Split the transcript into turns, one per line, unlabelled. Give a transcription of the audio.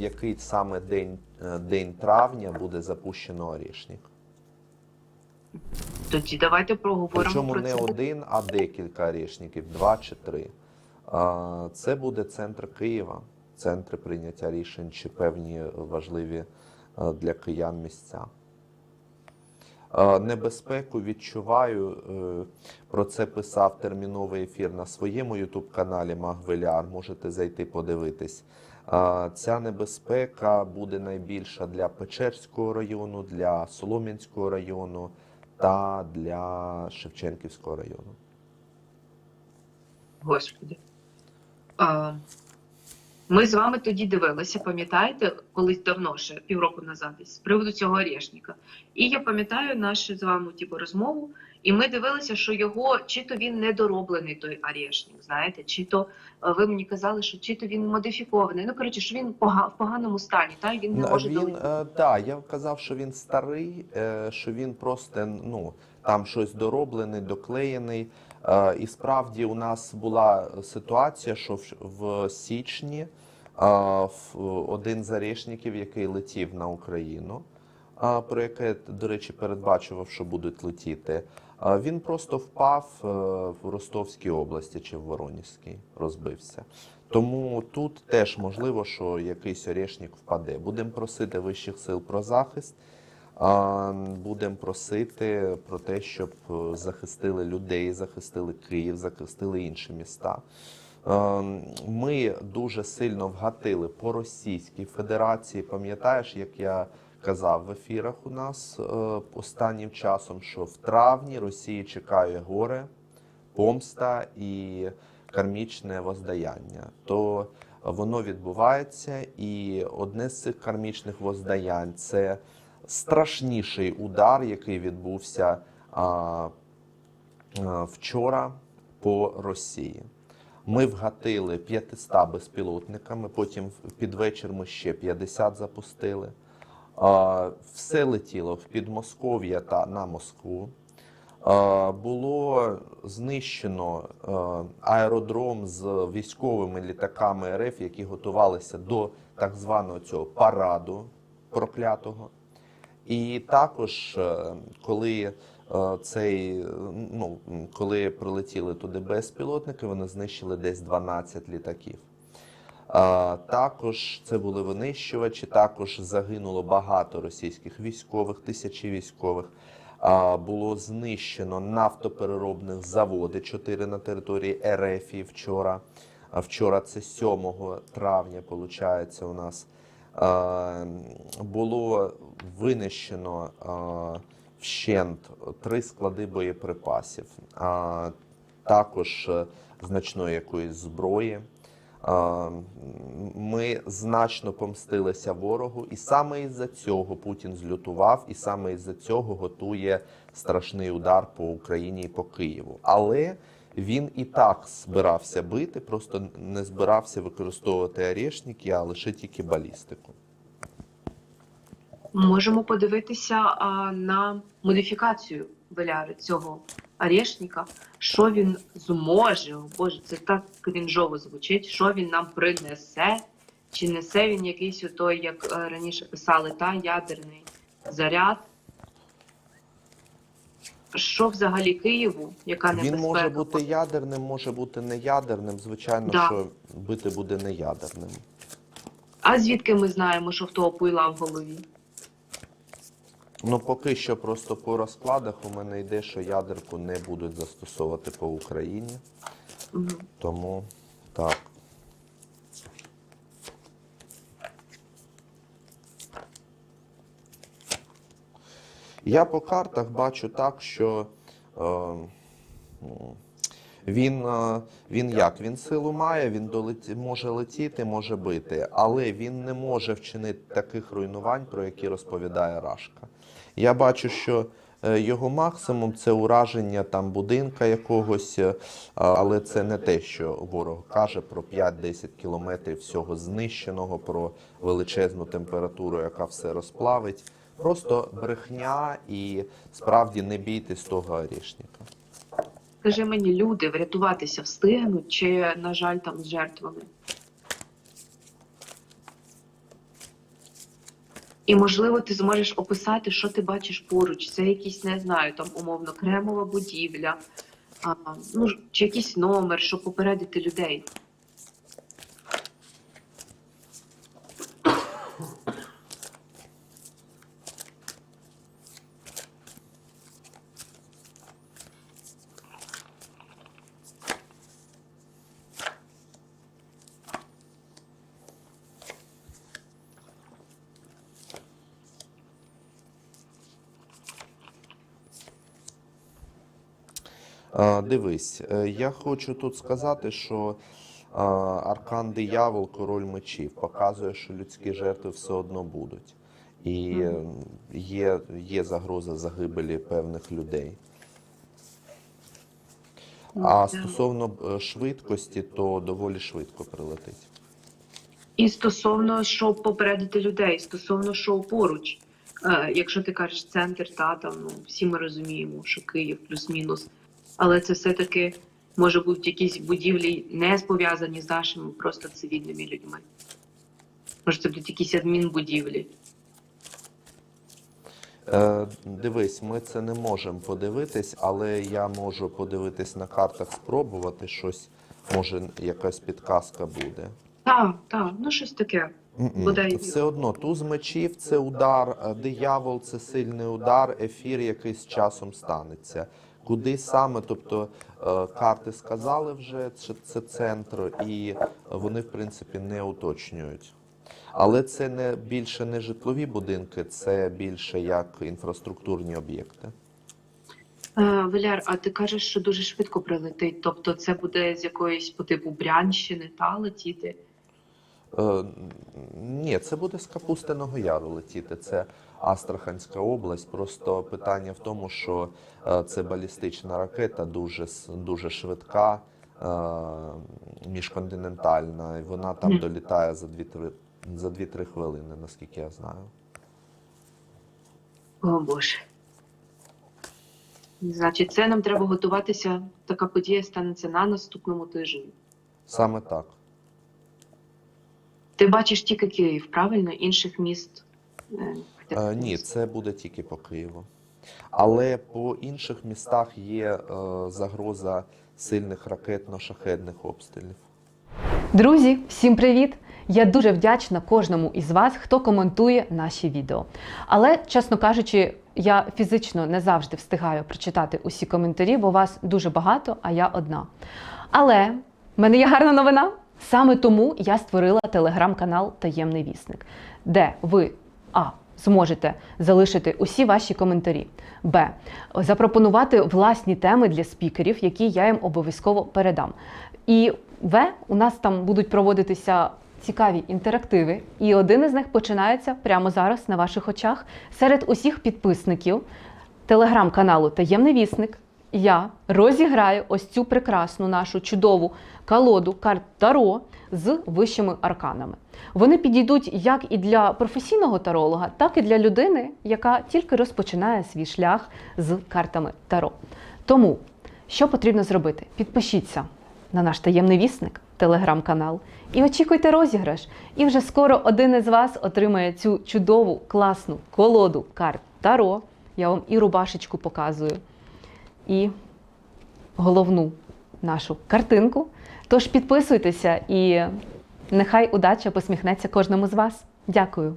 який саме день, е, день травня буде запущено Орішник.
Тоді давайте проговоримо
Причому
про
не
це.
один, а декілька орішників, два чи три. Це буде центр Києва, центри прийняття рішень чи певні важливі е, для киян місця. Е, Небезпеку відчуваю. е, Про це писав терміновий ефір на своєму ютуб-каналі Магвеляр. Можете зайти подивитись. Е, Ця небезпека буде найбільша для Печерського району, для Солом'янського району та для Шевченківського району.
Господи. А, ми з вами тоді дивилися, пам'ятаєте, колись давно, ще півроку назад, з приводу цього орешника. І я пам'ятаю нашу з вами типу, розмову, і ми дивилися, що його чи то він недороблений той орешник, знаєте, чи то е, ви мені казали, що чи то він модифікований. Ну коротше, що він в поганому стані, та він не може
Він, е, да, я казав, що він старий, е, що він просто ну, там щось дороблений, доклеєний. Е, І справді у нас була ситуація, що в, січні один з орешників, який летів на Україну, про яке, до речі, передбачував, що будуть летіти, він просто впав е, в Ростовській області чи в Воронезькій, розбився. Тому тут теж можливо, що якийсь орешник впаде. Будемо просити вищих сил про захист. Будемо просити про те, щоб е, захистили людей, захистили Київ, захистили інші міста. Е, Ми дуже сильно вгатили по Російській Федерації. Пам'ятаєш, як я казав в ефірах у нас е, останнім часом, що в травні Росії чекає горе, помста і кармічне воздаяння, то воно відбувається, і одне з цих кармічних воздаянь це страшніший удар, який відбувся а, вчора по Росії. Ми вгатили 500 безпілотниками, потім під вечір ми ще 50 запустили. Все летіло в Підмосков'я та на Москву. Було знищено аеродром з військовими літаками РФ, які готувалися до так званого цього параду проклятого. І також, е, коли цей, е, ну, коли прилетіли туди безпілотники, вони знищили десь 12 літаків. Також це були винищувачі, також загинуло багато російських військових, тисячі військових. Було знищено нафтопереробних заводи, 4 на території РФ вчора. Вчора це 7 травня, виходить, у нас. Було винищено вщент три склади боєприпасів, а також е, значної якоїсь зброї. Ми значно помстилися ворогу, і саме із-за цього Путін злютував, і саме із-за цього готує страшний удар по Україні і по Києву. Але він і так збирався бити, просто не збирався використовувати орешники, а лише тільки балістику.
Можемо подивитися а, на модифікацію Беляри цього орешника, що він зможе. О Боже, це так крінжово звучить. Що він нам принесе? Чи несе він якийсь отой, як е, раніше писали, та ядерний заряд? Що взагалі Києву? Яка небезпека?
Він може бути ядерним, може бути неядерним. Звичайно,
Да.
що бити буде неядерним.
А звідки ми знаємо, що в того пуйла в голові?
Ну, поки що просто по розкладах у мене йде, що ядерку не будуть застосовувати по Україні.
Угу.
Тому так. Я по картах бачу так, що е, ну, він, е, він як? Він силу має, він долеті, може летіти, може бити, але він не може вчинити таких руйнувань, про які розповідає Рашка. Я бачу, що е, його максимум це ураження там будинка якогось, е, але це не те, що ворог каже про 5-10 кілометрів всього знищеного, про величезну температуру, яка все розплавить. Просто брехня і справді не бійтесь того орішника.
Скажи мені, люди врятуватися встигнуть, чи, на жаль, там з жертвами? І, можливо, ти зможеш описати, що ти бачиш поруч. Це якісь, не знаю, там умовно кремова будівля, а, ну, чи якийсь номер, щоб попередити людей.
Дивись, е, я хочу тут сказати, що аркан диявол, король мечів, показує, що людські жертви все одно будуть. І е, є, є загроза загибелі певних людей. А стосовно е, швидкості, то доволі швидко прилетить.
І стосовно, щоб попередити людей, стосовно що поруч. Е, якщо ти кажеш центр, та там ну всі ми розуміємо, що Київ плюс-мінус. Але це все-таки може бути якісь будівлі не пов'язані з нашими просто цивільними людьми. Може, це будуть якісь адмінбудівлі.
Е, дивись, ми це не можемо подивитись, але я можу подивитись на картах, спробувати щось. Може, якась підказка буде.
Так, так, ну щось таке.
Все одно туз мечів це удар, е, диявол це сильний удар, ефір якийсь часом станеться. Куди саме, тобто е, карти сказали вже, що це центр, і вони, в принципі, не уточнюють. Але це не більше не житлові будинки, це більше як інфраструктурні об'єкти.
Е, Валяр, а ти кажеш, що дуже швидко прилетить. Тобто це буде з якоїсь по типу Брянщини та летіти.
Е, ні, це буде з Капустиного Яру летіти. Це Астраханська область. Просто питання в тому, що е, це балістична ракета, дуже, дуже швидка, е, міжконтинентальна, і вона там долітає за 2-3 за 2-3 хвилини, наскільки я знаю.
О Боже. Значить, це нам треба готуватися. Така подія станеться на наступному тижні.
Саме так.
Ти бачиш тільки Київ, правильно? Інших міст. е,
Е, ні, це буде тільки по Києву. Але по інших містах є е, загроза сильних ракетно-шахедних обстрілів.
Друзі, всім привіт! Я дуже вдячна кожному із вас, хто коментує наші відео. Але, чесно кажучи, я фізично не завжди встигаю прочитати усі коментарі, бо вас дуже багато, а я одна. Але в мене є гарна новина. Саме тому я створила телеграм-канал Таємний вісник, де ви а. Зможете залишити усі ваші коментарі. Б. Запропонувати власні теми для спікерів, які я їм обов'язково передам. І В. У нас там будуть проводитися цікаві інтерактиви, і один із них починається прямо зараз на ваших очах. Серед усіх підписників телеграм-каналу Таємний вісник я розіграю ось цю прекрасну нашу чудову колоду карт Таро з вищими арканами. Вони підійдуть як і для професійного таролога, так і для людини, яка тільки розпочинає свій шлях з картами Таро. Тому, що потрібно зробити? Підпишіться на наш таємний вісник, телеграм-канал, і очікуйте розіграш. І вже скоро один із вас отримає цю чудову, класну колоду карт Таро. Я вам і рубашечку показую, і головну нашу картинку. Тож підписуйтеся і нехай удача посміхнеться кожному з вас. Дякую.